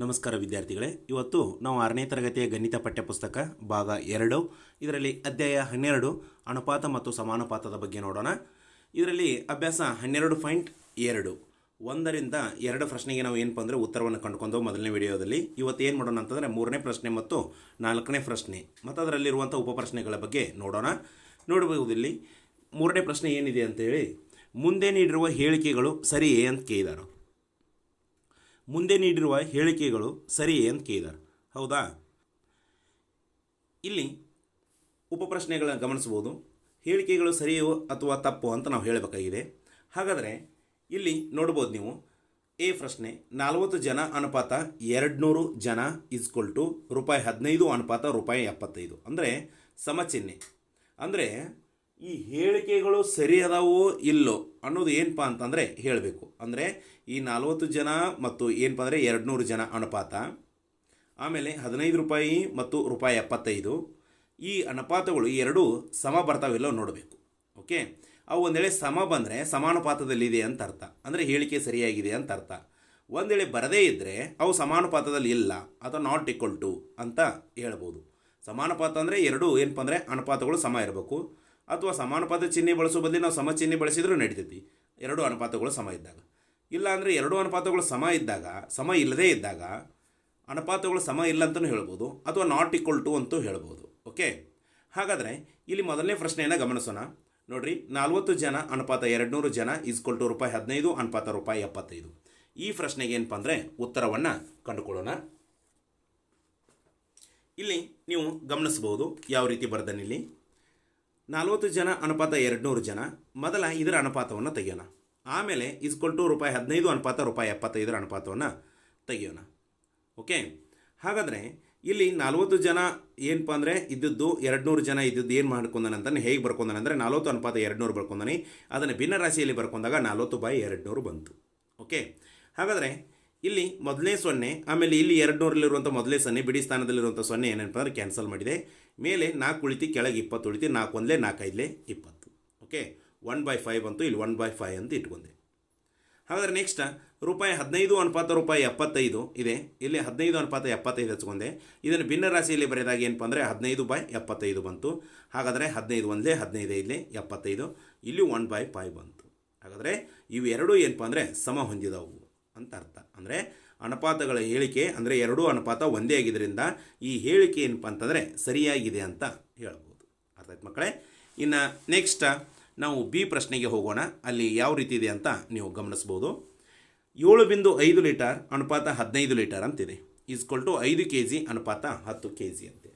ನಮಸ್ಕಾರ ವಿದ್ಯಾರ್ಥಿಗಳೇ. ಇವತ್ತು ನಾವು ಆರನೇ ತರಗತಿಯ ಗಣಿತ ಪಠ್ಯಪುಸ್ತಕ ಭಾಗ ಎರಡು, ಇದರಲ್ಲಿ ಅಧ್ಯಾಯ ಹನ್ನೆರಡು, ಅನುಪಾತ ಮತ್ತು ಸಮಾನುಪಾತದ ಬಗ್ಗೆ ನೋಡೋಣ. ಇದರಲ್ಲಿ ಅಭ್ಯಾಸ ಹನ್ನೆರಡು ಪಾಯಿಂಟ್ ಎರಡು. ಒಂದರಿಂದ ಎರಡು ಪ್ರಶ್ನೆಗೆ ನಾವು ಏನಪ್ಪ ಅಂದರೆ ಉತ್ತರವನ್ನು ಕಂಡುಕೊಂಡು ಮೊದಲನೇ ವಿಡಿಯೋದಲ್ಲಿ. ಇವತ್ತು ಏನು ಮಾಡೋಣ ಅಂತಂದರೆ ಮೂರನೇ ಪ್ರಶ್ನೆ ಮತ್ತು ನಾಲ್ಕನೇ ಪ್ರಶ್ನೆ. ಮತ್ತು ಅದರಲ್ಲಿರುವಂಥ ಉಪಪ್ರಶ್ನೆಗಳ ಬಗ್ಗೆ ನೋಡೋಣ. ನೋಡಬಹುದು ಇಲ್ಲಿ ಮೂರನೇ ಪ್ರಶ್ನೆ ಏನಿದೆ ಅಂತೇಳಿ, ಮುಂದೆ ನೀಡಿರುವ ಹೇಳಿಕೆಗಳು ಸರಿಯೇ ಅಂತ ಕೇಳಿದಾರೆ. ಮುಂದೆ ನೀಡಿರುವ ಹೇಳಿಕೆಗಳು ಸರಿಯೇ ಅಂತ ಕೇಳಿದ್ದಾರೆ ಹೌದಾ? ಇಲ್ಲಿ ಉಪಪ್ರಶ್ನೆಗಳನ್ನ ಗಮನಿಸ್ಬೋದು ಹೇಳಿಕೆಗಳು ಸರಿಯೋ ಅಥವಾ ತಪ್ಪು ಅಂತ ನಾವು ಹೇಳಬೇಕಾಗಿದೆ. ಹಾಗಾದರೆ ಇಲ್ಲಿ ನೋಡ್ಬೋದು ನೀವು, ಎ ಪ್ರಶ್ನೆ, ನಲವತ್ತು ಜನ ಅನುಪಾತ ಎರಡುನೂರು ಜನ ಇಸ್ಕೊಲ್ ಟು ರೂಪಾಯಿ ಹದಿನೈದು ಅನುಪಾತ ರೂಪಾಯಿ ಎಪ್ಪತ್ತೈದು. ಅಂದರೆ ಸಮಚಿಹ್ನೆ ಅಂದರೆ ಈ ಹೇಳಿಕೆಗಳು ಸರಿ ಅದಾವೋ ಇಲ್ಲೋ? ಅನ್ನೋದು ಏನಪ್ಪ ಅಂತಂದರೆ ಹೇಳಬೇಕು. ಅಂದರೆ ಈ ನಲವತ್ತು ಜನ ಮತ್ತು ಏನಪ್ಪ ಅಂದರೆ ಎರಡುನೂರು ಜನ ಅನುಪಾತ, ಆಮೇಲೆ ಹದಿನೈದು ರೂಪಾಯಿ ಮತ್ತು ರೂಪಾಯಿ ಎಪ್ಪತ್ತೈದು. ಈ ಅನುಪಾತಗಳು ಎರಡೂ ಸಮ ಬರ್ತಾವಿಲ್ಲೋ ನೋಡಬೇಕು. ಓಕೆ? ಅವು ಒಂದು ವೇಳೆ ಸಮ ಬಂದರೆ ಸಮಾನುಪಾತದಲ್ಲಿದೆ ಅಂತ ಅರ್ಥ. ಅಂದರೆ ಹೇಳಿಕೆ ಸರಿಯಾಗಿದೆ ಅಂತ ಅರ್ಥ. ಒಂದು ಬರದೇ ಇದ್ದರೆ ಅವು ಸಮಾನುಪಾತದಲ್ಲಿ ಇಲ್ಲ, ಅಥವಾ ನಾಟ್ ಈಕ್ವಲ್ ಟು ಅಂತ ಹೇಳ್ಬೋದು. ಸಮಾನುಪಾತ ಅಂದರೆ ಎರಡು ಏನಪ್ಪ ಅಂದರೆ ಅನುಪಾತಗಳು ಸಮ ಇರಬೇಕು. ಅಥವಾ ಸಮಾನುಪಾತ ಚಿಹ್ನೆ ಬಳಸೋ ಬದಲು ನಾವು ಸಮ ಚಿಹ್ನೆ ಬಳಸಿದರೂ ನಡೀತೈತಿ. ಎರಡು ಅನುಪಾತಗಳು ಸಮ ಇದ್ದಾಗ. ಇಲ್ಲ ಅಂದರೆ ಎರಡು ಅನುಪಾತಗಳು ಸಮ ಇದ್ದಾಗ, ಸಮ ಇಲ್ಲದೇ ಇದ್ದಾಗ ಅನುಪಾತಗಳು ಸಮ ಇಲ್ಲ ಅಂತಲೂ ಹೇಳ್ಬೋದು, ಅಥವಾ ನಾಟ್ ಈಕ್ವಲ್ ಟು ಅಂತೂ ಹೇಳ್ಬೋದು. ಓಕೆ ಹಾಗಾದರೆ ಇಲ್ಲಿ ಮೊದಲನೇ ಪ್ರಶ್ನೆಯನ್ನು ಗಮನಿಸೋಣ. ನೋಡಿರಿ, ನಲ್ವತ್ತು ಜನ ಅನುಪಾತ ಎರಡುನೂರು ಜನ ಈಸ್ಕೊಲ್ ಟು ರೂಪಾಯಿ ಹದಿನೈದು, ಅನುಪಾತ ರೂಪಾಯಿ ಎಪ್ಪತ್ತೈದು. ಈ ಪ್ರಶ್ನೆಗೆ ಏನಪ್ಪ ಅಂದರೆ ಉತ್ತರವನ್ನು ಕಂಡುಕೊಳ್ಳೋಣ. ಇಲ್ಲಿ ನೀವು ಗಮನಿಸಬಹುದು, ಯಾವ ರೀತಿ ಬರ್ದನಿಲ್ಲಿ ನಲ್ವತ್ತು ಜನ ಅನುಪಾತ ಎರಡುನೂರು ಜನ. ಮೊದಲ ಇದರ ಅನುಪಾತವನ್ನು ತೆಗೆಯೋಣ. ಆಮೇಲೆ ಇಸ್ಕೊಲ್ ಟು ರೂಪಾಯಿ ಹದಿನೈದು, ಅನುಪಾತ ರೂಪಾಯಿ ಎಪ್ಪತ್ತೈದರ ಅನುಪಾತವನ್ನು ತೆಗೆಯೋಣ. ಓಕೆ ಹಾಗಾದರೆ ಇಲ್ಲಿ ನಲ್ವತ್ತು ಜನ ಏನಪ್ಪ ಅಂದರೆ ಇದ್ದದ್ದು ಎರಡುನೂರು ಜನ ಇದ್ದದ್ದು ಏನು ಮಾಡ್ಕೊಂಡಾನಂತಾನೆ ಹೇಗೆ ಬರ್ಕೊಂಡಾನೆ ಅಂದರೆ ನಲ್ವತ್ತು ಅನುಪಾತ ಎರಡುನೂರು ಬರ್ಕೊಂಡಾನೆ. ಅದನ್ನು ಭಿನ್ನ ರಾಶಿಯಲ್ಲಿ ಬರ್ಕೊಂಡಾಗ ನಲ್ವತ್ತು ಬೈ ಎರಡುನೂರು ಬಂತು. ಓಕೆ ಹಾಗಾದರೆ ಇಲ್ಲಿ ಮೊದಲನೇ ಸೊನ್ನೆ, ಆಮೇಲೆ ಇಲ್ಲಿ ಎರಡುನೂರಲ್ಲಿರುವಂಥ ಮೊದಲೇ ಸೊನ್ನೆ, ಬಿಡಿ ಸ್ಥಾನದಲ್ಲಿರುವಂಥ ಸೊನ್ನೆ ಏನಪ್ಪ ಅಂದರೆ ಕ್ಯಾನ್ಸಲ್ ಮಾಡಿದೆ. ಮೇಲೆ ನಾಲ್ಕು ಉಳಿತಿ, ಕೆಳಗೆ ಇಪ್ಪತ್ತು ಉಳಿತಿ, ನಾಲ್ಕು ಒಂದಲೇ, ನಾಲ್ಕು ಐದಲೇ ಇಪ್ಪತ್ತು. ಓಕೆ ಒನ್ ಬೈ ಫೈವ್ ಅಂತೂ ಇಲ್ಲಿ ಒನ್ ಬೈ ಫೈವ್ ಅಂತ ಇಟ್ಕೊಂಡೆ. ಹಾಗಾದರೆ ನೆಕ್ಸ್ಟ್ ರೂಪಾಯಿ ಹದಿನೈದು ಅನುಪಾತ ರೂಪಾಯಿ ಎಪ್ಪತ್ತೈದು ಇದೆ. ಇಲ್ಲಿ ಹದಿನೈದು ಅನುಪಾತ ಎಪ್ಪತ್ತೈದು ಹಚ್ಕೊಂಡೆ. ಇದನ್ನು ಭಿನ್ನ ರಾಶಿಯಲ್ಲಿ ಬರೆದಾಗ ಏನಪ್ಪ ಅಂದರೆ ಹದಿನೈದು ಬೈ ಎಪ್ಪತ್ತೈದು ಬಂತು. ಹಾಗಾದರೆ ಹದಿನೈದು ಒಂದೇ ಹದಿನೈದು ಐದಲೇ ಎಪ್ಪತ್ತೈದು. ಇಲ್ಲಿ ಒನ್ ಬೈ ಫೈವ್ ಬಂತು. ಹಾಗಾದರೆ ಇವೆರಡೂ ಏನಪ್ಪ ಅಂದರೆ ಸಮ ಹೊಂದಿದವು ಅಂತ ಅರ್ಥ. ಅಂದರೆ ಅನುಪಾತಗಳ ಹೇಳಿಕೆ ಅಂದರೆ ಎರಡೂ ಅನುಪಾತ ಒಂದೇ ಆಗಿದ್ದರಿಂದ ಈ ಹೇಳಿಕೆ ಏನಪ್ಪ ಅಂತಂದರೆ ಸರಿಯಾಗಿದೆ ಅಂತ ಹೇಳ್ಬೋದು. ಅರ್ಥ ಆಯ್ತು ಮಕ್ಕಳೇ? ಇನ್ನು ನೆಕ್ಸ್ಟ್ ನಾವು ಬಿ ಪ್ರಶ್ನೆಗೆ ಹೋಗೋಣ. ಅಲ್ಲಿ ಯಾವ ರೀತಿ ಇದೆ ಅಂತ ನೀವು ಗಮನಿಸ್ಬೋದು. ಏಳು ಬಿಂದು ಐದು ಲೀಟರ್ ಅನುಪಾತ ಹದಿನೈದು ಲೀಟರ್ ಅಂತಿದೆ. ಈಸ್ಕೊಲ್ ಟು ಐದು ಕೆ ಜಿ ಅನುಪಾತ ಹತ್ತು ಕೆ ಜಿ ಅಂತೆ.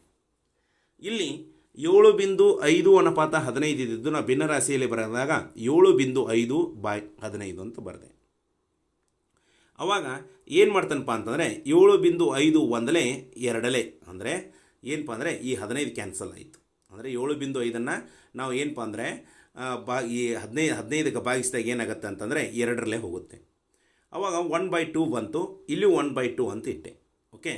ಇಲ್ಲಿ ಏಳು ಬಿಂದು ಐದು ಅನುಪಾತ ಹದಿನೈದು ಇದ್ದಿದ್ದು ನಾವು ಭಿನ್ನ ರಾಶಿಯಲ್ಲಿ ಬರೆದಾಗ ಏಳು ಬಿಂದು ಐದು ಬಾಯ್ ಹದಿನೈದು ಅಂತ ಬರೆದೆ. ಅವಾಗ ಏನು ಮಾಡ್ತಾನಪ್ಪ ಅಂತಂದರೆ ಏಳು ಬಿಂದು ಐದು ಒಂದಲೇ ಎರಡಲೇ. ಅಂದರೆ ಏನಪ್ಪ ಅಂದರೆ ಈ ಹದಿನೈದು ಕ್ಯಾನ್ಸಲ್ ಆಯಿತು. ಅಂದರೆ ಏಳು ಬಿಂದು ಐದನ್ನು ನಾವು ಏನಪ್ಪ ಅಂದರೆ ಬಾ, ಈ ಹದಿನೈದು ಹದಿನೈದಕ್ಕೆ ಭಾಗಿಸಿದಾಗ ಏನಾಗುತ್ತೆ ಅಂತಂದರೆ ಎರಡರಲ್ಲೇ ಹೋಗುತ್ತೆ. ಅವಾಗ ಒನ್ ಬೈ ಟೂ ಬಂತು, ಇಲ್ಲಿ ಒನ್ ಬೈ ಟೂ ಅಂತ ಇಟ್ಟೆ. ಓಕೆ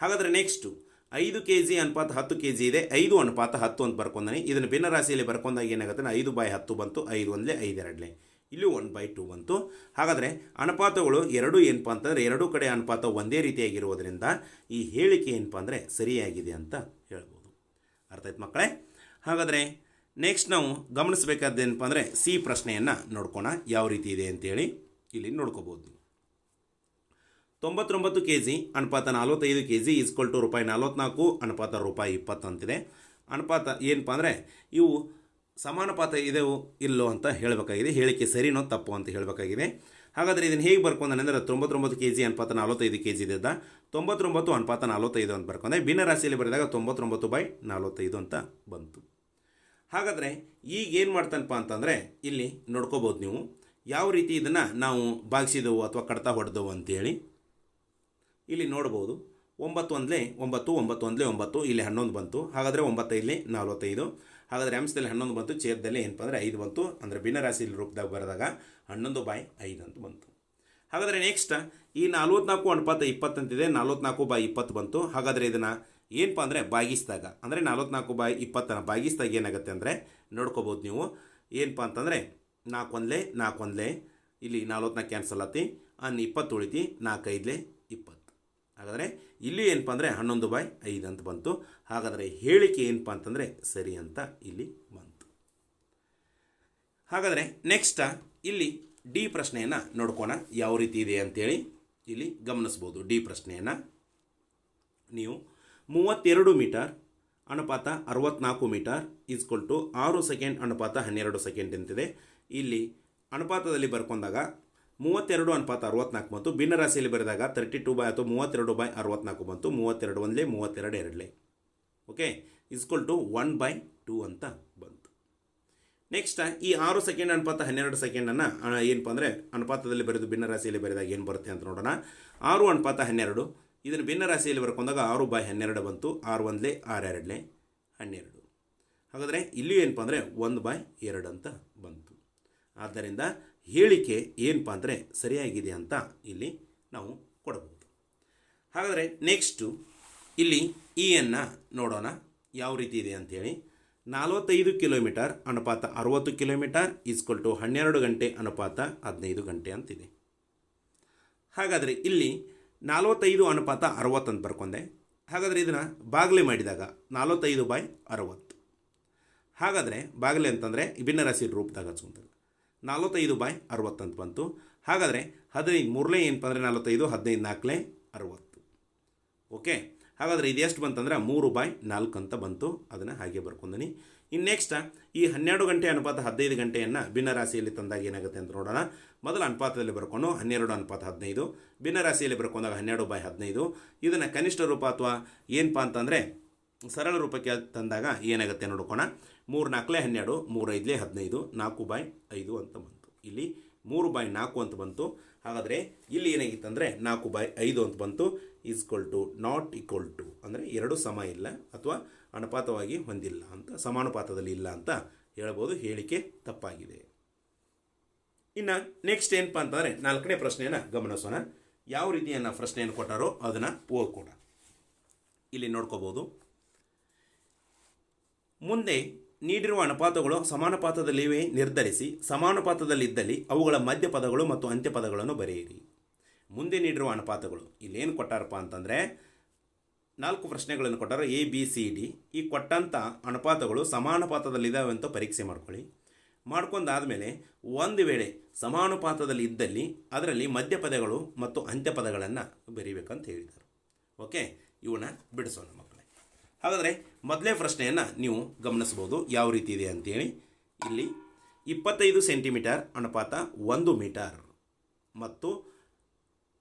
ಹಾಗಾದರೆ ನೆಕ್ಸ್ಟು ಐದು ಕೆ ಜಿ ಅನುಪಾತ ಹತ್ತು ಕೆ ಜಿ ಇದೆ, ಐದು ಅನುಪಾತ ಹತ್ತು ಅಂತ ಬರ್ಕೊಂಡಾನೆ. ಇದನ್ನು ಭಿನ್ನ ರಾಶಿಯಲ್ಲಿ ಬರ್ಕೊಂಡಾಗ ಏನಾಗುತ್ತೆ ಐದು ಬೈ ಹತ್ತು ಬಂತು, ಐದು ಒಂದಲೇ ಐದು ಎರಡಲೇ ಇಲ್ಲಿ ಒನ್ ಬೈ ಟು ಬಂತು. ಹಾಗಾದರೆ ಅನುಪಾತಗಳು ಎರಡೂ ಏನಪ್ಪ ಅಂತಂದರೆ ಎರಡೂ ಕಡೆ ಅನುಪಾತ ಒಂದೇ ರೀತಿಯಾಗಿರುವುದರಿಂದ ಈ ಹೇಳಿಕೆ ಏನಪ್ಪ ಅಂದರೆ ಸರಿಯಾಗಿದೆ ಅಂತ ಹೇಳ್ಬೋದು. ಅರ್ಥ ಆಯ್ತು ಮಕ್ಕಳೇ? ಹಾಗಾದರೆ ನೆಕ್ಸ್ಟ್ ನಾವು ಗಮನಿಸಬೇಕಾದ್ದೇನಪ್ಪ ಅಂದರೆ ಸಿ ಪ್ರಶ್ನೆಯನ್ನು ನೋಡ್ಕೋಣ. ಯಾವ ರೀತಿ ಇದೆ ಅಂತೇಳಿ ಇಲ್ಲಿ ನೋಡ್ಕೋಬೋದು ತೊಂಬತ್ತೊಂಬತ್ತು ಕೆ ಜಿ ಅನುಪಾತ ನಲವತ್ತೈದು ಕೆ ಜಿ ಈಸ್ಕೊಲ್ ಟು ರೂಪಾಯಿ ನಲ್ವತ್ನಾಲ್ಕು, ಅನುಪಾತ ರೂಪಾಯಿ ಇಪ್ಪತ್ತಂತಿದೆ. ಅನುಪಾತ ಏನಪ್ಪ ಅಂದರೆ ಇವು ಸಮಾನುಪಾತ ಇದೆವು ಇಲ್ಲೋ ಅಂತ ಹೇಳಬೇಕಾಗಿದೆ. ಹೇಳಿಕೆ ಸರಿನೋ ತಪ್ಪು ಅಂತ ಹೇಳಬೇಕಾಗಿದೆ. ಹಾಗಾದರೆ ಇದನ್ನು ಹೇಗೆ ಬರ್ಕೊಂಡಾನೆ ಅಂದರೆ ತೊಂಬತ್ತೊಂಬತ್ತು ಕೆ ಜಿ ಅನುಪಾತ ನಲ್ವತ್ತೈದು ಕೆ ಜಿ ಇದ್ದ ತೊಂಬತ್ತೊಂಬತ್ತು ಅನುಪಾತ ನಲ್ವತ್ತೈದು ಅಂತ ಬರ್ಕೊಂಡೆ. ಭಿನ್ನ ರಾಶಿಯಲ್ಲಿ ಬರೆದಾಗ ತೊಂಬತ್ತೊಂಬತ್ತು ಬೈ ನಲ್ವತ್ತೈದು ಅಂತ ಬಂತು. ಹಾಗಾದರೆ ಈಗ ಏನು ಮಾಡ್ತಾನಪ್ಪ ಅಂತಂದರೆ ಇಲ್ಲಿ ನೋಡ್ಕೋಬೋದು ನೀವು. ಯಾವ ರೀತಿ ಇದನ್ನು ನಾವು ಬಾಗಿಸಿದವು ಅಥವಾ ಕಡ್ತಾ ಹೊಡೆದವು ಅಂತೇಳಿ. ಇಲ್ಲಿ ನೋಡ್ಬೋದು. ಒಂಬತ್ತು ಒಂದಲೇ ಒಂಬತ್ತು ಒಂಬತ್ತು ಒಂದಲೇ ಒಂಬತ್ತು, ಇಲ್ಲಿ ಹನ್ನೊಂದು ಬಂತು. ಹಾಗಾದರೆ ಒಂಬತ್ತೈದಲೇ ನಲ್ವತ್ತೈದು. ಹಾಗಾದರೆ ಅಂಶದಲ್ಲಿ ಹನ್ನೊಂದು ಬಂತು, ಛೇದದಲ್ಲಿ ಏನಪ್ಪ ಅಂದರೆ ಐದು ಬಂತು. ಅಂದರೆ ಭಿನ್ನ ರಾಶಿಯಲ್ಲಿ ರೂಪದಾಗ ಬರೆದಾಗ ಹನ್ನೊಂದು ಬಾಯ್ ಐದು ಅಂತ ಬಂತು. ಹಾಗಾದರೆ ನೆಕ್ಸ್ಟ್ ಈ ನಲ್ವತ್ನಾಲ್ಕು ಅನುಪಾತ ಇಪ್ಪತ್ತಂತಿದೆ ನಲ್ವತ್ನಾಲ್ಕು ಬಾಯ್ ಇಪ್ಪತ್ತು ಬಂತು. ಹಾಗಾದರೆ ಇದನ್ನು ಏನಪ್ಪ ಅಂದರೆ ಬಾಗಿಸಿದಾಗ ಅಂದರೆ ನಲ್ವತ್ನಾಲ್ಕು ಬಾಯ್ ಇಪ್ಪತ್ತನ್ನು ಬಾಗಿಸಿದಾಗ ಏನಾಗುತ್ತೆ ಅಂದರೆ, ನೋಡ್ಕೋಬೋದು ನೀವು. ಏನಪ್ಪ ಅಂತಂದರೆ, ನಾಲ್ಕು ಒಂದಲೇ ನಾಲ್ಕು ಒಂದಲೇ, ಇಲ್ಲಿ ನಲ್ವತ್ನಾಲ್ಕು ಕ್ಯಾನ್ಸಲ್ ಆತಿ. ಅನ್ ಇಪ್ಪತ್ತು ಉಳಿತಿ, ನಾಲ್ಕೈದಲೇ ಹಾಗಾದರೆ ಇಲ್ಲಿ ಏನಪ್ಪ ಅಂದರೆ ಹನ್ನೊಂದು ಬೈ ಐದು ಅಂತ ಬಂತು. ಹಾಗಾದರೆ ಹೇಳಿಕೆ ಏನಪ್ಪ ಅಂತಂದರೆ ಸರಿ ಅಂತ ಇಲ್ಲಿ ಬಂತು. ಹಾಗಾದರೆ ನೆಕ್ಸ್ಟ ಇಲ್ಲಿ ಡಿ ಪ್ರಶ್ನೆಯನ್ನು ನೋಡ್ಕೋಣ ಯಾವ ರೀತಿ ಇದೆ ಅಂತೇಳಿ ಇಲ್ಲಿ ಗಮನಿಸ್ಬೋದು. ಡಿ ಪ್ರಶ್ನೆಯನ್ನು ನೀವು ಮೂವತ್ತೆರಡು ಮೀಟರ್ ಅನುಪಾತ ಅರವತ್ನಾಲ್ಕು ಮೀಟರ್ ಈಸ್ಕೊಲ್ ಆರು ಸೆಕೆಂಡ್ ಅನುಪಾತ ಹನ್ನೆರಡು ಸೆಕೆಂಡ್ ಅಂತಿದೆ. ಇಲ್ಲಿ ಅನುಪಾತದಲ್ಲಿ ಬರ್ಕೊಂಡಾಗ ಮೂವತ್ತೆರಡು ಅನುಪಾತ ಅರವತ್ನಾಲ್ಕು ಬಂತು. ಭಿನ್ನ ರಾಶಿಯಲ್ಲಿ ಬರೆದಾಗ ತರ್ಟಿ ಟು ಬೈ ಅಥವಾ ಮೂವತ್ತೆರಡು ಬೈ ಅರವತ್ನಾಲ್ಕು ಬಂತು. ಮೂವತ್ತೆರಡು ಒಂದಲೇ, ಮೂವತ್ತೆರಡು ಎರಡಲೇ. Okay is equal to one by two ಅಂತ ಬಂತು. ನೆಕ್ಸ್ಟ್ ಈ ಆರು ಸೆಕೆಂಡ್ ಅನುಪಾತ ಹನ್ನೆರಡು ಸೆಕೆಂಡನ್ನು ಏನಪ್ಪ ಅಂದರೆ ಅನುಪಾತದಲ್ಲಿ ಬರೆದು ಭಿನ್ನ ರಾಶಿಯಲ್ಲಿ ಬರೆದಾಗ ಏನು ಬರುತ್ತೆ ಅಂತ ನೋಡೋಣ. ಆರು ಅನುಪಾತ ಹನ್ನೆರಡು. ಇದನ್ನು ಭಿನ್ನ ರಾಶಿಯಲ್ಲಿ ಬರ್ಕೊಂಡಾಗ ಆರು ಬೈ ಹನ್ನೆರಡು ಬಂತು. ಆರು ಒಂದಲೇ, ಆರು ಎರಡಲೇ, ಹನ್ನೆರಡು. ಹಾಗಾದರೆ ಇಲ್ಲಿ ಏನಪ್ಪ ಅಂದರೆ ಒಂದು ಬೈ ಎರಡು ಅಂತ ಬಂತು. ಆದ್ದರಿಂದ ಹೇಳಿಕೆ ಏನಪ್ಪ ಅಂದರೆ ಸರಿಯಾಗಿದೆ ಅಂತ ಇಲ್ಲಿ ನಾವು ಕೊಡಬಹುದು. ಹಾಗಾದರೆ ನೆಕ್ಸ್ಟು ಇಲ್ಲಿ ಇಯನ್ನು ನೋಡೋಣ. ಯಾವ ರೀತಿ ಇದೆ ಅಂಥೇಳಿ ನಲವತ್ತೈದು ಕಿಲೋಮೀಟರ್ ಅನುಪಾತ ಅರುವತ್ತು ಕಿಲೋಮೀಟರ್ ಈಸ್ಕೊಲ್ ಟು ಹನ್ನೆರಡು ಗಂಟೆ ಅನುಪಾತ ಹದಿನೈದು ಗಂಟೆ ಅಂತಿದೆ. ಹಾಗಾದರೆ ಇಲ್ಲಿ ನಲವತ್ತೈದು ಅನುಪಾತ ಅರವತ್ತು ಅಂತ ಬರ್ಕೊಂಡೆ. ಹಾಗಾದರೆ ಇದನ್ನು ಬಾಗಿಲೆ ಮಾಡಿದಾಗ ನಲವತ್ತೈದು ಬೈ ಅರುವತ್ತು. ಹಾಗಾದರೆ ಬಾಗಿಲೆ ಅಂತಂದರೆ ಭಿನ್ನ ರಾಶಿ ರೂಪದಾಗ ಹಚ್ಕೊಂತಾರೆ ನಲವತ್ತೈದು ಬೈ ಅರವತ್ತು ಅಂತ ಬಂತು. ಹಾಗಾದರೆ ಹದಿನೈದು ಮೂರಲೇ ಏನಪ್ಪ ಅಂದರೆ ನಲವತ್ತೈದು, ಹದಿನೈದು ನಾಲ್ಕಲೇ ಅರವತ್ತು. ಓಕೆ ಹಾಗಾದರೆ ಇದು ಎಷ್ಟು ಬಂತಂದ್ರೆ ಮೂರು ಬಾಯ್ ನಾಲ್ಕು ಅಂತ ಬಂತು. ಅದನ್ನು ಹಾಗೆ ಬರ್ಕೊಂಡನಿ. ಇನ್ನು ನೆಕ್ಸ್ಟ್ ಈ ಹನ್ನೆರಡು ಗಂಟೆ ಅನುಪಾತ ಹದಿನೈದು ಗಂಟೆಯನ್ನು ಭಿನ್ನ ರಾಶಿಯಲ್ಲಿ ತಂದಾಗ ಏನಾಗುತ್ತೆ ಅಂತ ನೋಡೋಣ. ಮೊದಲ ಅನುಪಾತದಲ್ಲಿ ಬರ್ಕೊಂಡು ಹನ್ನೆರಡು ಅನುಪಾತ ಹದಿನೈದು ಭಿನ್ನ ರಾಶಿಯಲ್ಲಿ ಬರ್ಕೊಂಡಾಗ ಹನ್ನೆರಡು ಬಾಯ್ ಹದಿನೈದು. ಇದನ್ನು ಕನಿಷ್ಠ ರೂಪ ಅಥವಾ ಏನಪ್ಪ ಅಂತಂದರೆ ಸರಳ ರೂಪಕ್ಕೆ ತಂದಾಗ ಏನಾಗುತ್ತೆ ನೋಡ್ಕೋಣ. ಮೂರು ನಾಲ್ಕಲೇ ಹನ್ನೆರಡು, ಮೂರೈದಲೇ ಹದಿನೈದು, ನಾಲ್ಕು ಬಾಯ್ ಐದು ಅಂತ ಬಂತು. ಇಲ್ಲಿ ಮೂರು ಬೈ ನಾಲ್ಕು ಅಂತ ಬಂತು. ಹಾಗಾದರೆ ಇಲ್ಲಿ ಏನಾಗಿತ್ತಂದರೆ ನಾಲ್ಕು ಬಾಯ್ ಐದು ಅಂತ ಬಂತು. Is equal to not equal to ಅಂದರೆ ಎರಡು ಸಮ ಇಲ್ಲ ಅಥವಾ ಅನುಪಾತವಾಗಿ ಹೊಂದಿಲ್ಲ ಅಂತ, ಸಮಾನುಪಾತದಲ್ಲಿ ಇಲ್ಲ ಅಂತ ಹೇಳ್ಬೋದು. ಹೇಳಿಕೆ ತಪ್ಪಾಗಿದೆ. ಇನ್ನು ನೆಕ್ಸ್ಟ್ ಏನಪ್ಪ ಅಂತಂದರೆ ನಾಲ್ಕನೇ ಪ್ರಶ್ನೆಯನ್ನು ಗಮನಿಸೋಣ. ಯಾವ ರೀತಿಯನ್ನು ಪ್ರಶ್ನೆಯನ್ನು ಕೊಟ್ಟಾರೋ ಅದನ್ನು ಓದ್ಕೊಡ ಇಲ್ಲಿ ನೋಡ್ಕೋಬೋದು. ಮುಂದೆ ನೀಡಿರುವ ಅನುಪಾತಗಳು ಸಮಾನುಪಾತದಲ್ಲಿವೆ ನಿರ್ಧರಿಸಿ ಸಮಾನುಪಾತದಲ್ಲಿದ್ದಲ್ಲಿ ಅವುಗಳ ಮಧ್ಯಪದಗಳು ಮತ್ತು ಅಂತ್ಯಪದಗಳನ್ನು ಬರೆಯಿರಿ. ಮುಂದೆ ನೀಡಿರುವ ಅನುಪಾತಗಳು. ಇಲ್ಲೇನು ಕೊಟ್ಟಾರಪ್ಪ ಅಂತಂದರೆ, ನಾಲ್ಕು ಪ್ರಶ್ನೆಗಳನ್ನು ಕೊಟ್ಟಾರ ಎ ಬಿ ಸಿ ಡಿ ಈ ಕೊಟ್ಟಂಥ ಅನುಪಾತಗಳು ಸಮಾನುಪಾತದಲ್ಲಿದ್ದಾವೆ ಅಂತ ಪರೀಕ್ಷೆ ಮಾಡ್ಕೊಳ್ಳಿ. ಮಾಡ್ಕೊಂಡಾದಮೇಲೆ ಒಂದು ವೇಳೆ ಸಮಾನುಪಾತದಲ್ಲಿ ಇದ್ದಲ್ಲಿ ಅದರಲ್ಲಿ ಮಧ್ಯಪದಗಳು ಮತ್ತು ಅಂತ್ಯಪದಗಳನ್ನು ಬರೀಬೇಕಂತ ಹೇಳಿದರು. ಓಕೆ? ಇವನ್ನ ಬಿಡಿಸೋಣ ಮಕ್ಕಳೇ. ಹಾಗಾದರೆ ಮೊದಲೇ ಪ್ರಶ್ನೆಯನ್ನು ನೀವು ಗಮನಿಸ್ಬೋದು ಯಾವ ರೀತಿ ಇದೆ ಅಂತೇಳಿ. ಇಲ್ಲಿ ಇಪ್ಪತ್ತೈದು ಸೆಂಟಿಮೀಟರ್ ಅನುಪಾತ ಒಂದು ಮೀಟರ್ ಮತ್ತು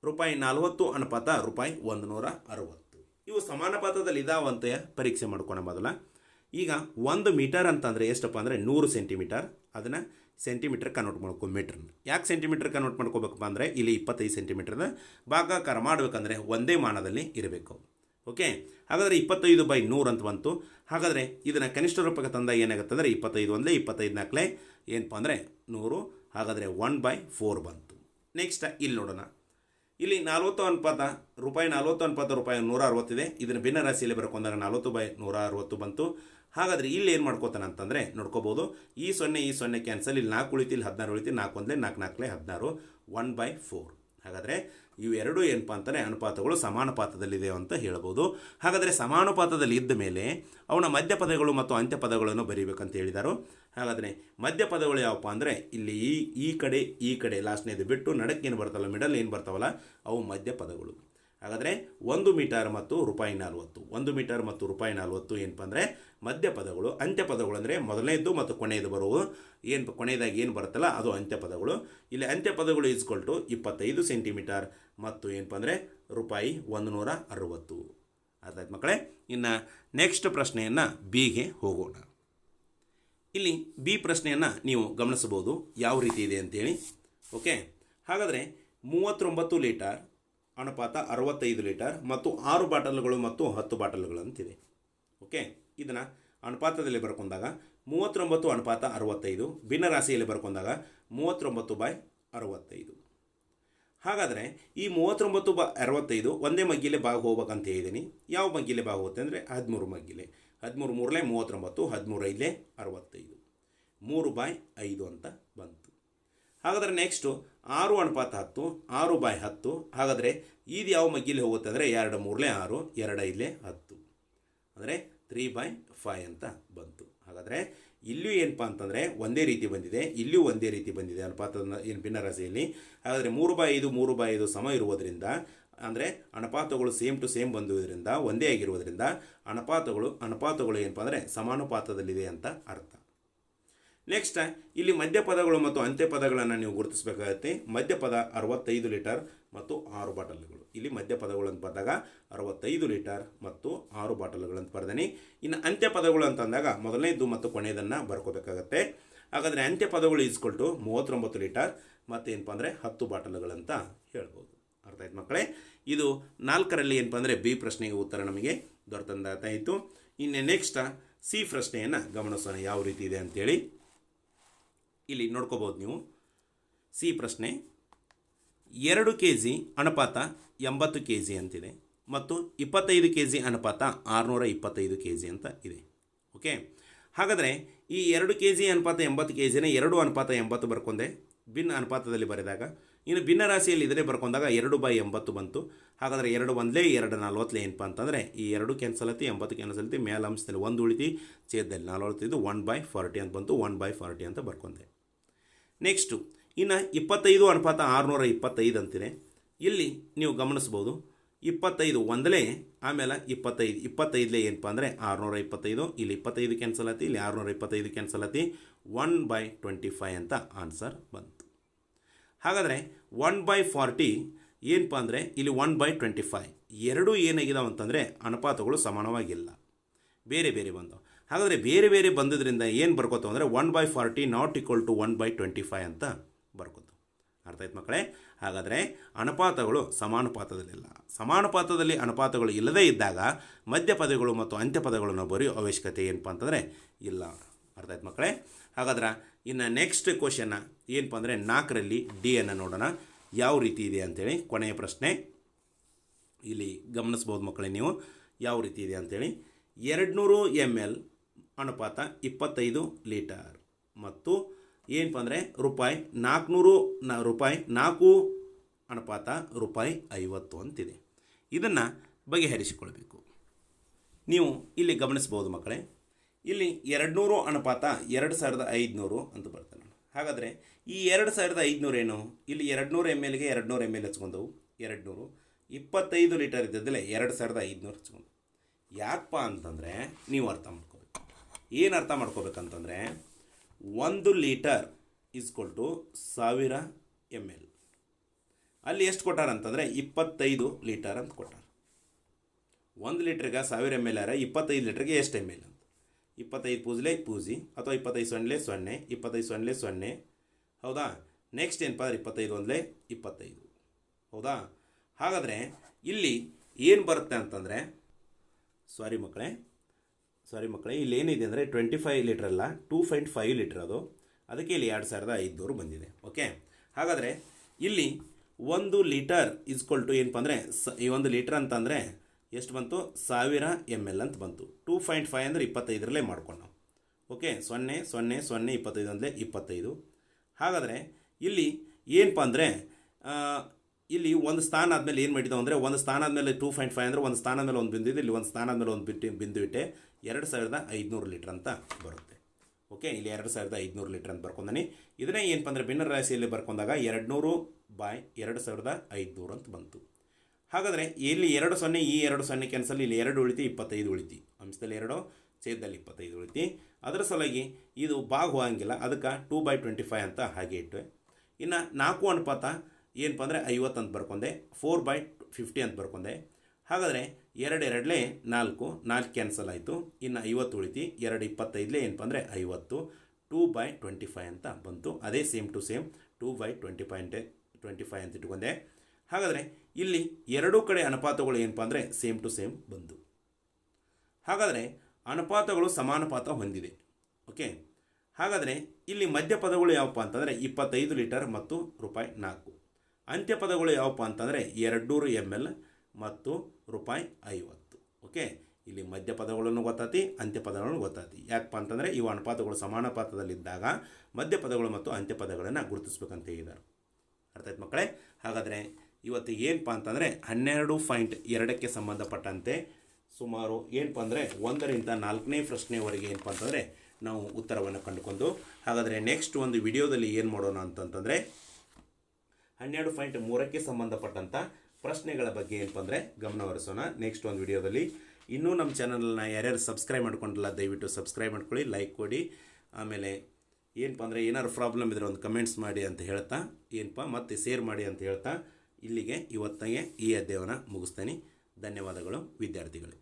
ರೂಪಾಯಿ ನಲವತ್ತು ಅನುಪಾತ ರೂಪಾಯಿ ಒಂದು ನೂರ ಅರವತ್ತು. ಇವು ಸಮಾನಪಾತದಲ್ಲಿ ಇದಾವಂತ ಪರೀಕ್ಷೆ ಮಾಡ್ಕೋಣ ಮೊದಲ. ಈಗ ಒಂದು ಮೀಟರ್ ಅಂತಂದರೆ ಎಷ್ಟಪ್ಪ ಅಂದರೆ ನೂರು ಸೆಂಟಿಮೀಟರ್. ಅದನ್ನು ಸೆಂಟಿಮೀಟರ್ ಕನ್ವರ್ಟ್ ಮಾಡ್ಕೊ ಮೀಟ್ರನ್ನ ಯಾಕೆ ಸೆಂಟಿಮೀಟರ್ ಕನ್ವರ್ಟ್ ಮಾಡ್ಕೋಬೇಕಪ್ಪ ಅಂದರೆ ಇಲ್ಲಿ ಇಪ್ಪತ್ತೈದು ಸೆಂಟಿಮೀಟರ್ನ ಭಾಗಾಕಾರ ಮಾಡಬೇಕಂದ್ರೆ ಒಂದೇ ಮಾನದಲ್ಲಿ ಇರಬೇಕು. ಓಕೆ? ಹಾಗಾದರೆ ಇಪ್ಪತ್ತೈದು ಬೈ ನೂರು ಅಂತ ಬಂತು. ಹಾಗಾದರೆ ಇದನ್ನು ಕನಿಷ್ಠ ರೂಪಕ್ಕೆ ತಂದ ಏನಾಗುತ್ತೆ ಅಂದರೆ ಇಪ್ಪತ್ತೈದು ಅಂದರೆ ಇಪ್ಪತ್ತೈದು ನಾಲ್ಕಲೆ ಏನಪ್ಪ ಅಂದರೆ ನೂರು. ಹಾಗಾದರೆ ಒನ್ ಬೈ ಫೋರ್ ಬಂತು. ನೆಕ್ಸ್ಟ್ ಇಲ್ಲಿ ನೋಡೋಣ. ಇಲ್ಲಿ ನಲ್ವತ್ತು ಅನುಪಾತ ರೂಪಾಯಿ, ನಲ್ವತ್ತು ಅನುಪಾತ ರೂಪಾಯಿ ನೂರ ಅರವತ್ತಿದೆ ಇದನ್ನು ಭಿನ್ನ ರಾಶಿಯಲ್ಲಿ ಬರ್ಕೊಂಡಾಗ ನಲ್ವತ್ತು ಬೈ ನೂರ ಅರವತ್ತು ಬಂತು. ಹಾಗಾದರೆ ಇಲ್ಲಿ ಏನು ಮಾಡ್ಕೋತಾನೆ ಅಂತಂದರೆ ನೋಡ್ಕೋಬೋದು. ಈ ಸೊನ್ನೆ ಈ ಸೊನ್ನೆ ಕ್ಯಾನ್ಸಲ್ ಇಲ್ಲಿ ನಾಲ್ಕು ಉಳಿತು, ಇಲ್ಲಿ ಹದಿನಾರು ಉಳಿತು, ನಾಲ್ಕು ಒಂದೇ ನಾಲ್ಕು ನಾಲ್ಕಲೇ ಹದಿನಾರು. ಒನ್ ಬೈ ಫೋರ್ ಹಾಗಾದರೆ ಇವೆರಡು ಏನಪ್ಪ ಅಂತಾನೆ ಅನುಪಾತಗಳು ಸಮಾನುಪಾತದಲ್ಲಿದೆ ಅಂತ ಹೇಳ್ಬೋದು. ಹಾಗಾದರೆ ಸಮಾನುಪಾತದಲ್ಲಿ ಇದ್ದ ಮೇಲೆ ಅವನ ಮಧ್ಯಪದಗಳು ಮತ್ತು ಅಂತ್ಯಪದಗಳನ್ನು ಬರೀಬೇಕಂತ ಹೇಳಿದರು. ಹಾಗಾದರೆ ಮಧ್ಯಪದಗಳು ಯಾವಪ್ಪ ಅಂದರೆ ಇಲ್ಲಿ ಈ ಈ ಕಡೆ ಈ ಕಡೆ ಲಾಸ್ಟ್ನೇದು ಬಿಟ್ಟು ನಡಕ್ಕೆ ಏನು ಬರ್ತಲ್ಲ ಮಿಡಲ್ ಏನು ಬರ್ತಾವಲ್ಲ, ಅವು ಮಧ್ಯಪದಗಳು ಹಾಗಾದರೆ ಒಂದು ಮೀಟರ್ ಮತ್ತು ರೂಪಾಯಿ ನಲ್ವತ್ತು. ಒಂದು ಮೀಟರ್ ಮತ್ತು ರೂಪಾಯಿ ನಲವತ್ತು ಏನಪ್ಪ ಅಂದರೆ ಮಧ್ಯಪದಗಳು, ಅಂತ್ಯಪದಗಳು ಅಂದರೆ ಮೊದಲನೇದು ಮತ್ತು ಕೊನೆಯದು ಬರುವು. ಏನು ಕೊನೆಯದಾಗಿ ಏನು ಬರುತ್ತಲ್ಲ ಅದು ಅಂತ್ಯಪದಗಳು. ಇಲ್ಲಿ ಅಂತ್ಯಪದಗಳು ಇಸ್ಕೊಲ್ಟು ಇಪ್ಪತ್ತೈದು ಸೆಂಟಿಮೀಟರ್ ಮತ್ತು ಏನಪ್ಪ ಅಂದರೆ ರೂಪಾಯಿ ಒಂದು ನೂರ ಅರವತ್ತು. ಆಯ್ತು ಮಕ್ಕಳೇ? ಇನ್ನು ನೆಕ್ಸ್ಟ್ ಪ್ರಶ್ನೆಯನ್ನು ಬಿಗೆ ಹೋಗೋಣ. ಇಲ್ಲಿ ಬಿ ಪ್ರಶ್ನೆಯನ್ನು ನೀವು ಗಮನಿಸಬಹುದು. ಯಾವ ರೀತಿ ಇದೆ ಅಂತೇಳಿ. ಓಕೆ ಹಾಗಾದರೆ ಮೂವತ್ತೊಂಬತ್ತು ಲೀಟರ್ ಅನುಪಾತ ಅರವತ್ತೈದು ಲೀಟರ್ ಮತ್ತು ಆರು ಬಾಟಲ್ಗಳು ಮತ್ತು ಹತ್ತು ಬಾಟಲ್ಗಳು ಅಂತಿದೆ ಓಕೆ? ಇದನ್ನು ಅನುಪಾತದಲ್ಲಿ ಬರ್ಕೊಂಡಾಗ ಮೂವತ್ತೊಂಬತ್ತು ಅನುಪಾತ ಅರವತ್ತೈದು ಭಿನ್ನ ರಾಶಿಯಲ್ಲಿ ಬರ್ಕೊಂಡಾಗ ಮೂವತ್ತೊಂಬತ್ತು ಬೈ ಅರವತ್ತೈದು. ಹಾಗಾದರೆ ಈ ಮೂವತ್ತೊಂಬತ್ತು ಬ ಅರವತ್ತೈದು ಒಂದೇ ಮಗ್ಗಿಲೆ ಭಾಗ ಹೋಗ್ಬೇಕಂತ ಹೇಳಿದ್ದೀನಿ ಯಾವ ಮಗ್ಗಿಲೆ ಭಾಗ ಹೋಗುತ್ತೆ ಅಂದರೆ ಹದಿಮೂರು ಮಗ್ಗಿಲೆ. ಹದಿಮೂರು ಮೂರಲೇ ಮೂವತ್ತೊಂಬತ್ತು ಹದಿಮೂರು ಐದಲೇ ಅರವತ್ತೈದು. ಮೂರು ಬಾಯ್ ಐದು ಅಂತ ಬಂತು. ಹಾಗಾದರೆ ನೆಕ್ಸ್ಟು ಆರು ಅನುಪಾತ ಹತ್ತು, ಆರು ಬೈ ಹತ್ತು. ಹಾಗಾದರೆ ಇದು ಯಾವ ಮಗ್ಗಿಲಿ ಹೋಗುತ್ತೆ ಅಂದರೆ ಎರಡು ಮೂರಲೇ ಆರು, ಎರಡು ಇಲ್ಲೇ ಹತ್ತು. ಅಂದರೆ ತ್ರೀ ಬೈ ಫೈ ಅಂತ ಬಂತು. ಹಾಗಾದರೆ ಇಲ್ಲಿಯೂ ಏನಪ್ಪ ಅಂತಂದರೆ ಒಂದೇ ರೀತಿ ಬಂದಿದೆ, ಇಲ್ಲಿಯೂ ಒಂದೇ ರೀತಿ ಬಂದಿದೆ ಅನುಪಾತದ ಏನು ಭಿನ್ನರಾಶಿಯಲ್ಲಿ. ಹಾಗಾದರೆ ಮೂರು ಬೈ ಐದು, ಮೂರು ಬೈ ಐದು ಸಮ ಇರುವುದರಿಂದ, ಅಂದರೆ ಅನುಪಾತಗಳು ಸೇಮ್ ಟು ಸೇಮ್ ಬಂದುವುದರಿಂದ ಒಂದೇ ಆಗಿರುವುದರಿಂದ ಅನುಪಾತಗಳು ಅನುಪಾತಗಳು ಏನಪ್ಪ ಅಂದರೆ ಸಮಾನುಪಾತದಲ್ಲಿದೆ ಅಂತ ಅರ್ಥ. ನೆಕ್ಸ್ಟ್ ಇಲ್ಲಿ ಮಧ್ಯಪದಗಳು ಮತ್ತು ಅಂತ್ಯಪದಗಳನ್ನು ನೀವು ಗುರುತಿಸಬೇಕಾಗುತ್ತೆ. ಮಧ್ಯಪದ ಅರವತ್ತೈದು ಲೀಟರ್ ಮತ್ತು ಆರು ಬಾಟಲ್ಗಳು. ಇಲ್ಲಿ ಮಧ್ಯಪದಗಳು ಅಂತ ಬಂದಾಗ ಅರವತ್ತೈದು ಲೀಟರ್ ಮತ್ತು ಆರು ಬಾಟಲ್ಗಳು ಅಂತ ಬರ್ದೇನೆ. ಇನ್ನು ಅಂತ್ಯಪದಗಳು ಅಂತ ಅಂದಾಗ ಮೊದಲನೇದು ಮತ್ತು ಕೊನೆಯದನ್ನು ಬರ್ಕೋಬೇಕಾಗತ್ತೆ. ಹಾಗಾದರೆ ಅಂತ್ಯಪದಗಳು ಈಸ್ಕೊಳ್ಟು ಮೂವತ್ತೊಂಬತ್ತು ಲೀಟರ್ ಮತ್ತೇನಪ್ಪ ಅಂದರೆ ಹತ್ತು ಬಾಟಲ್ಗಳಂತ ಹೇಳ್ಬೋದು. ಅರ್ಥ ಆಯ್ತು ಮಕ್ಕಳೇ? ಇದು ನಾಲ್ಕರಲ್ಲಿ ಏನಪ್ಪ ಅಂದರೆ ಬಿ ಪ್ರಶ್ನೆಗೆ ಉತ್ತರ ನಮಗೆ ದೊರೆತಂದಾಯಿತು ಇನ್ನು ನೆಕ್ಸ್ಟ್ ಸಿ ಪ್ರಶ್ನೆಯನ್ನು ಗಮನಿಸೋಣ. ಯಾವ ರೀತಿ ಇದೆ ಅಂತೇಳಿ. ಇಲ್ಲಿ ನೋಡ್ಕೋಬೋದು ನೀವು. ಸಿ ಪ್ರಶ್ನೆ, ಎರಡು ಕೆ ಜಿ ಅನುಪಾತ ಎಂಬತ್ತು ಕೆ ಜಿ ಅಂತಿದೆ ಮತ್ತು ಇಪ್ಪತ್ತೈದು ಕೆ ಜಿ ಅನುಪಾತ ಆರುನೂರ ಇಪ್ಪತ್ತೈದು ಕೆ ಜಿ ಅಂತ ಇದೆ. ಓಕೆ ಹಾಗಾದರೆ ಈ ಎರಡು ಕೆ ಜಿ ಅನುಪಾತ ಎಂಬತ್ತು ಕೆ ಜಿನ ಎರಡು ಅನುಪಾತ ಎಂಬತ್ತು ಬರ್ಕೊಂಡೆ. ಭಿನ್ನ ಅನುಪಾತದಲ್ಲಿ ಬರೆದಾಗ, ಇನ್ನು ಭಿನ್ನ ರಾಶಿಯಲ್ಲಿ ಇದನ್ನೇ ಬರ್ಕೊಂಡಾಗ ಎರಡು ಬೈ ಎಂಬತ್ತು ಬಂತು. ಹಾಗಾದರೆ ಎರಡು ಒಂದಲೇ ಎರಡು ನಲ್ವತ್ತಲೇ ಏನಪ್ಪ ಅಂತಂದರೆ, ಈ ಎರಡು ಕ್ಯಾನ್ಸಲ್ ಐತಿ ಎಂಬತ್ತು ಕ್ಯಾನ್ಸಲ್ ಐತಿ ಮೇಲ್ ಅಂಶದಲ್ಲಿ ಒಂದು ಉಳಿತಿ, ಛೇದದಲ್ಲಿ ನಲ್ವತ್ತೈದು ಒನ್ ಬೈ ಫಾರ್ಟಿ ಅಂತ ಬಂತು ಒನ್ ಬೈ ಫಾರ್ಟಿ ಅಂತ ಬರ್ಕೊಂಡೆ. ನೆಕ್ಸ್ಟು ಇನ್ನು ಇಪ್ಪತ್ತೈದು ಅನುಪಾತ ಆರುನೂರ ಇಪ್ಪತ್ತೈದು ಅಂತಿದೆ. ಇಲ್ಲಿ ನೀವು ಗಮನಿಸ್ಬೋದು ಇಪ್ಪತ್ತೈದು ಒಂದಲೇ, ಆಮೇಲೆ ಇಪ್ಪತ್ತೈದು, ಇಪ್ಪತ್ತೈದಲೇ ಏನಪ್ಪ ಅಂದರೆ ಆರುನೂರ ಇಪ್ಪತ್ತೈದು, ಇಲ್ಲಿ ಇಪ್ಪತ್ತೈದು ಕ್ಯಾನ್ಸಲ್ ಆತಿ, ಇಲ್ಲಿ ಆರುನೂರ ಇಪ್ಪತ್ತೈದು ಕ್ಯಾನ್ಸಲ್ ಆತಿ. ಒನ್ ಬೈ ಟ್ವೆಂಟಿ ಫೈ ಅಂತ ಆನ್ಸರ್ ಬಂತು. ಹಾಗಾದರೆ ಒನ್ ಬೈ ಫಾರ್ಟಿ ಏನಪ್ಪ ಅಂದರೆ ಇಲ್ಲಿ ಒನ್ ಬೈ ಟ್ವೆಂಟಿ ಫೈ ಎರಡೂ ಏನಾಗಿದಾವಂತಂದರೆ ಅನುಪಾತಗಳು ಸಮಾನವಾಗಿಲ್ಲ. ಬೇರೆ ಬೇರೆ ಬಂದವು. ಹಾಗಾದರೆ ಬೇರೆ ಬೇರೆ ಬಂದಿದ್ದರಿಂದ ಏನು ಬರ್ಕೋತು ಅಂದರೆ one by forty not equal to one by twenty five ಅಂತ ಬರ್ಕೋತು. ಅರ್ಥ ಆಯ್ತು ಮಕ್ಕಳೇ? ಹಾಗಾದರೆ ಅನುಪಾತಗಳು ಸಮಾನುಪಾತದಲ್ಲಿಲ್ಲ. ಸಮಾನುಪಾತದಲ್ಲಿ ಅನುಪಾತಗಳು ಇಲ್ಲದೇ ಇದ್ದಾಗ ಮಧ್ಯಪದಗಳು ಮತ್ತು ಅಂತ್ಯಪದಗಳನ್ನು ಬರೆಯೋ ಅವಶ್ಯಕತೆ ಏನಪ್ಪ ಅಂತಂದರೆ ಇಲ್ಲ. ಅರ್ಥ ಆಯ್ತು ಮಕ್ಕಳೇ? ಹಾಗಾದ್ರೆ ಇನ್ನು ನೆಕ್ಸ್ಟ್ ಕ್ವಶನ್ನ ಏನಪ್ಪ ಅಂದರೆ ನಾಲ್ಕರಲ್ಲಿ ಡಿ ಅನ್ನು ನೋಡೋಣ. ಯಾವ ರೀತಿ ಇದೆ ಅಂತೇಳಿ ಕೊನೆಯ ಪ್ರಶ್ನೆ. ಇಲ್ಲಿ ಗಮನಿಸ್ಬೋದು ಮಕ್ಕಳೇ ನೀವು. ಯಾವ ರೀತಿ ಇದೆ ಅಂತೇಳಿ. ಎರಡುನೂರು ಎಂ ಎಲ್ ಅನುಪಾತ ಇಪ್ಪತ್ತೈದು ಲೀಟರ್. ಮತ್ತು ಏನಪ್ಪ ಅಂದರೆ ರೂಪಾಯಿ ನಾಲ್ಕುನೂರು ನ ರೂಪಾಯಿ ನಾಲ್ಕು ಅನುಪಾತ ರೂಪಾಯಿ ಐವತ್ತು ಅಂತಿದೆ. ಇದನ್ನು ಬಗೆಹರಿಸಿಕೊಳ್ಬೇಕು. ನೀವು ಇಲ್ಲಿ ಗಮನಿಸ್ಬೋದು ಮಕ್ಕಳೇ, ಇಲ್ಲಿ ಎರಡುನೂರು ಅನುಪಾತ ಎರಡು ಸಾವಿರದ ಐದುನೂರು ಅಂತ ಬರ್ತದೆ ನೋಡಿ. ಹಾಗಾದರೆ ಈ ಎರಡು ಸಾವಿರದ ಐದುನೂರು ಏನು? ಇಲ್ಲಿ ಎರಡುನೂರು ಎಂ ಎಲ್ಗೆ ಎರಡುನೂರು ಎಂ ಎಲ್ ಹಚ್ಕೊಂಡವು. ಎರಡುನೂರು, ಇಪ್ಪತ್ತೈದು ಲೀಟರ್ ಇದ್ದಿದ್ದಲ್ಲೇ ಎರಡು ಸಾವಿರದ ಐದುನೂರು ಹಚ್ಕೊಂಡು ಯಾಕಪ್ಪ ಅಂತಂದರೆ ನೀವು ಅರ್ಥ ಮಾಡ್ಕೋಬೇಕು ಏನು ಅರ್ಥ ಮಾಡ್ಕೋಬೇಕಂತಂದರೆ ಒಂದು ಲೀಟರ್ ಇಸ್ಕೊಲ್ ಟು ಸಾವಿರ ಎಂ ಎಲ್ ಅಲ್ಲಿ ಎಷ್ಟು ಕೊಟ್ಟಾರ ಅಂತಂದರೆ ಇಪ್ಪತ್ತೈದು ಲೀಟರ್ ಅಂತ ಕೊಟ್ಟಾರ. ಒಂದು ಲೀಟ್ರಿಗೆ ಸಾವಿರ ಎಂ ಎಲ್ ಆರ ಇಪ್ಪತ್ತೈದು ಲೀಟ್ರಿಗೆ ಎಷ್ಟು ಎಂ ಎಲ್ ಅಂತ. ಇಪ್ಪತ್ತೈದು ಪೂಜ್ಲೆ ಪೂಜಿ, ಅಥವಾ ಇಪ್ಪತ್ತೈದು ಸೊನ್ನೆ ಸೊನ್ನೆ, ಇಪ್ಪತ್ತೈದು ಸೊನ್ನೆ ಸೊನ್ನೆ. ಹೌದಾ? ನೆಕ್ಸ್ಟ್ ಏನಪ್ಪ ಅಂದ್ರೆ ಇಪ್ಪತ್ತೈದು ಒಂದಲೇ ಇಪ್ಪತ್ತೈದು. ಹೌದಾ? ಹಾಗಾದರೆ ಇಲ್ಲಿ ಏನು ಬರುತ್ತೆ ಅಂತಂದರೆ ಸಾರಿ ಮಕ್ಕಳೇ ಸಾರಿ ಮಕ್ಕಳೇ ಇಲ್ಲಿ ಏನಿದೆ ಅಂದರೆ ಟ್ವೆಂಟಿ ಫೈವ್ ಲೀಟ್ರ್ ಅಲ್ಲ ಟೂ ಪಾಯಿಂಟ್ ಫೈವ್ ಲೀಟ್ರ್ ಅದು. ಅದಕ್ಕೆ ಇಲ್ಲಿ ಎರಡು ಸಾವಿರದ ಐದುನೂರು ಬಂದಿದೆ ಓಕೆ ಹಾಗಾದರೆ ಇಲ್ಲಿ ಒಂದು ಲೀಟರ್ ಇಸ್ಕೊಲ್ ಟು ಏನಪ್ಪ ಅಂದರೆ, ಸ, ಈ ಒಂದು ಲೀಟ್ರ್ ಅಂತಂದರೆ ಎಷ್ಟು ಬಂತು? ಸಾವಿರ ಎಂ ಎಲ್ ಅಂತ ಬಂತು. ಟೂ ಪಾಯಿಂಟ್ ಫೈವ್ ಅಂದರೆ ಇಪ್ಪತ್ತೈದರಲ್ಲೇ ಮಾಡ್ಕೊಂಡು ನಾವು ಓಕೆ ಸೊನ್ನೆ ಸೊನ್ನೆ ಸೊನ್ನೆ, ಇಪ್ಪತ್ತೈದು ಅಂದರೆ ಇಪ್ಪತ್ತೈದು. ಹಾಗಾದರೆ ಇಲ್ಲಿ ಏನಪ್ಪ ಅಂದರೆ ಇಲ್ಲಿ ಒಂದು ಸ್ಥಾನ ಆದಮೇಲೆ ಏನು ಮಾಡಿದ್ದಾವೆ ಅಂದರೆ ಒಂದು ಸ್ಥಾನ ಆದಮೇಲೆ ಟೂ ಪಾಯಿಂಟ್ ಫೈವ್ ಅಂದರೆ ಒಂದು ಸ್ಥಾನ ಮೇಲೆ ಒಂದು ಬಿಂದಿದೆ ಇಲ್ಲಿ ಒಂದು ಸ್ಥಾನ ಆದಮೇಲೆ ಒಂದು ಬಿಟ್ಟು ಬಿಂದು ಇಟ್ಟೆ. ಎರಡು ಸಾವಿರದ ಐದುನೂರು ಲೀಟ್ರ್ ಅಂತ ಬರುತ್ತೆ. ಓಕೆ ಇಲ್ಲಿ ಎರಡು ಸಾವಿರದ ಐದುನೂರು ಲೀಟ್ರ್ ಅಂತ ಬರ್ಕೊಂಡಾನೆ ಇದನ್ನೇ ಏನಪ್ಪ ಅಂದರೆ ಭಿನ್ನ ರಾಶಿಯಲ್ಲಿ ಬರ್ಕೊಂಡಾಗ ಎರಡು ನೂರು ಬಾಯ್ ಎರಡು ಸಾವಿರದ ಐದುನೂರು ಅಂತ ಬಂತು. ಹಾಗಾದರೆ ಇಲ್ಲಿ ಎರಡು ಸೊನ್ನೆ, ಈ ಎರಡು ಸೊನ್ನೆ ಕ್ಯಾನ್ಸಲ್ ಇಲ್ಲಿ ಎರಡು ಉಳಿತಿ, ಇಪ್ಪತ್ತೈದು ಉಳಿತಿ. ಅಂಶದಲ್ಲಿ ಎರಡು, ಛೇದದಲ್ಲಿ ಇಪ್ಪತ್ತೈದು ಉಳಿತಿ. ಅದರ ಸಲುವಾಗಿ ಇದು ಬಾಗ್ ಹೋಗಂಗಿಲ್ಲ ಅದಕ್ಕೆ ಟೂ ಬೈ ಟ್ವೆಂಟಿ ಫೈವ್ ಅಂತ ಹಾಗೆ ಇಟ್ಟೆ ಇನ್ನು ನಾಲ್ಕು ಅನುಪಾತ ಏನಪ್ಪ ಅಂದರೆ ಐವತ್ತು ಅಂತ ಬರ್ಕೊಂಡೆ ಫೋರ್ ಬೈ ಫಿಫ್ಟಿ ಅಂತ ಬರ್ಕೊಂಡೆ. ಹಾಗಾದರೆ ಎರಡು ಎರಡಲೇ ನಾಲ್ಕು ನಾಲ್ಕು ಕ್ಯಾನ್ಸಲ್ ಆಯಿತು. ಇನ್ನು ಐವತ್ತು ಉಳಿತಿ, ಎರಡು ಇಪ್ಪತ್ತೈದಲೇ ಏನಪ್ಪ ಅಂದರೆ ಐವತ್ತು ಟೂ ಬೈ ಟ್ವೆಂಟಿ ಫೈವ್ ಅಂತ ಬಂತು. ಅದೇ same to same two by twenty five ಅಂಟೆ twenty five ಅಂತ ಇಟ್ಕೊಂಡೆ. ಹಾಗಾದರೆ ಇಲ್ಲಿ ಎರಡೂ ಕಡೆ ಅನುಪಾತಗಳು ಏನಪ್ಪ ಅಂದರೆ ಸೇಮ್ ಟು ಸೇಮ್ ಬಂತು ಹಾಗಾದರೆ ಅನುಪಾತಗಳು ಸಮಾನುಪಾತ ಹೊಂದಿದೆ. ಓಕೆ ಹಾಗಾದರೆ ಇಲ್ಲಿ ಮಧ್ಯಪದಗಳು ಯಾವಪ್ಪ ಅಂತಂದರೆ ಇಪ್ಪತ್ತೈದು ಲೀಟರ್ ಮತ್ತು ರೂಪಾಯಿ ನಾಲ್ಕು. ಅಂತ್ಯಪದಗಳು ಯಾವಪ್ಪ ಅಂತಂದರೆ ಎರಡುನೂರು ಎಂ ಎಲ್ ಮತ್ತು ರೂಪಾಯಿ ಐವತ್ತು. ಓಕೆ ಇಲ್ಲಿ ಮಧ್ಯಪದಗಳನ್ನು ಗೊತ್ತಾತಿ ಅಂತ್ಯಪದಗಳನ್ನು ಗೊತ್ತಾತಿ. ಯಾಕಪ್ಪ ಅಂತಂದರೆ ಇವು ಅನುಪಾತಗಳು ಸಮಾನುಪಾತದಲ್ಲಿದ್ದಾಗ ಮಧ್ಯಪದಗಳು ಮತ್ತು ಅಂತ್ಯಪದಗಳನ್ನು ಗುರುತಿಸ್ಬೇಕಂತ ಹೇಳಿದ್ದಾರೆ ಅರ್ಥ ಆಯ್ತು ಮಕ್ಕಳೇ? ಹಾಗಾದರೆ ಇವತ್ತು ಏನಪ್ಪ ಅಂತಂದರೆ ಹನ್ನೆರಡು ಪಾಯಿಂಟ್ ಎರಡಕ್ಕೆ ಸಂಬಂಧಪಟ್ಟಂತೆ ಸುಮಾರು ಏನಪ್ಪ ಅಂದರೆ ಒಂದರಿಂದ ನಾಲ್ಕನೇ ಪ್ರಶ್ನೆವರೆಗೆ ಏನಪ್ಪ ಅಂತಂದರೆ ನಾವು ಉತ್ತರವನ್ನು ಕಂಡುಕೊಂಡು, ಹಾಗಾದರೆ ನೆಕ್ಸ್ಟ್ ಒಂದು ವಿಡಿಯೋದಲ್ಲಿ ಏನು ಮಾಡೋಣ ಅಂತಂತಂದರೆ ಹನ್ನೆರಡು ಪಾಯಿಂಟ್ ಮೂರಕ್ಕೆ ಸಂಬಂಧಪಟ್ಟಂಥ ಪ್ರಶ್ನೆಗಳ ಬಗ್ಗೆ ಏನಪ್ಪ ಅಂದರೆ ಗಮನ ಹರಿಸೋಣ. ನೆಕ್ಸ್ಟ್ ಒಂದು ವಿಡಿಯೋದಲ್ಲಿ. ಇನ್ನೂ ನಮ್ಮ ಚಾನಲ್ನ ಯಾರ್ಯಾರು ಸಬ್ಸ್ಕ್ರೈಬ್ ಮಾಡ್ಕೊಂಡಿಲ್ಲ, ದಯವಿಟ್ಟು ಸಬ್ಸ್ಕ್ರೈಬ್ ಮಾಡ್ಕೊಳ್ಳಿ ಲೈಕ್ ಕೊಡಿ. ಆಮೇಲೆ ಏನಪ್ಪ ಅಂದರೆ ಏನಾದ್ರು ಪ್ರಾಬ್ಲಮ್ ಇದ್ರೆ ಒಂದು ಕಮೆಂಟ್ಸ್ ಮಾಡಿ ಅಂತ ಹೇಳ್ತಾ, ಏನಪ್ಪ ಮತ್ತೆ ಶೇರ್ ಮಾಡಿ ಅಂತ ಹೇಳ್ತಾ, ಇಲ್ಲಿಗೆ ಇವತ್ತಿಗೆ ಈ ಅಧ್ಯಯನ ಮುಗಿಸ್ತೇನೆ. ಧನ್ಯವಾದಗಳು ವಿದ್ಯಾರ್ಥಿಗಳೇ.